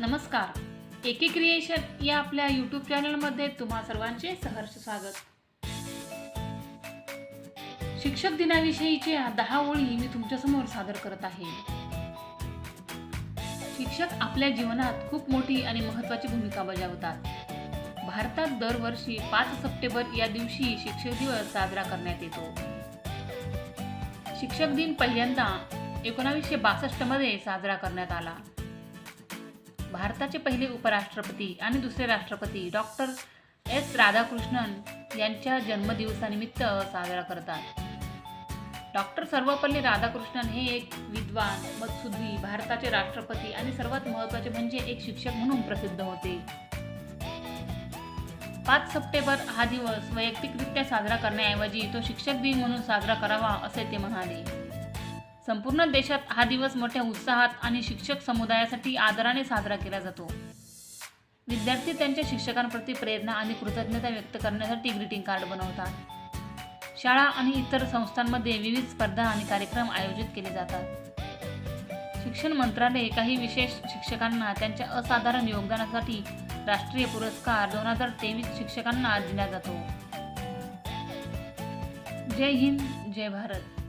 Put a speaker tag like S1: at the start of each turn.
S1: नमस्कार. एके क्रिएशन या आपल्या यूट्यूब चॅनलमध्ये तुम्हा सर्वांचे सहर्ष स्वागत. शिक्षक दिनाविषयीचे दहा ओळी मी तुमच्यासमोर सादर करत आहे. शिक्षक आपल्या जीवनात खूप मोठी आणि महत्त्वाची भूमिका बजावतात. भारतात दरवर्षी पाच सप्टेंबर या दिवशी शिक्षक दिवस साजरा करण्यात येतो. शिक्षक दिन पहिल्यांदा एकोणावीसशे बासष्टमध्ये साजरा करण्यात आला. भारताचे पहिले उपराष्ट्रपती आणि दुसरे राष्ट्रपती डॉक्टर एस राधाकृष्णन यांच्या जन्मदिवसानिमित्त साजरा करतात. डॉक्टर सर्वपल्ली राधाकृष्णन हे एक विद्वान मत्सुद्धी भारताचे राष्ट्रपती आणि सर्वात महत्त्वाचे म्हणजे एक शिक्षक म्हणून प्रसिद्ध होते. पाच सप्टेंबर हा दिवस वैयक्तिकरित्या साजरा करण्याऐवजी तो शिक्षक दिन म्हणून साजरा करावा असे ते म्हणाले. संपूर्ण देशात हा दिवस मोठ्या उत्साहात आणि शिक्षक समुदायासाठी आदराने साजरा केला जातो. विद्यार्थी त्यांच्या शिक्षकांप्रती प्रेरणा आणि कृतज्ञता व्यक्त करण्यासाठी ग्रीटिंग कार्ड बनवतात. शाळा आणि इतर संस्थांमध्ये विविध स्पर्धा आणि कार्यक्रम आयोजित केले जातात. शिक्षण मंत्रालय काही विशेष शिक्षकांना त्यांच्या असाधारण योगदानासाठी राष्ट्रीय पुरस्कार दोन हजार तेवीस शिक्षकांना दिला जातो. जय हिंद जय भारत.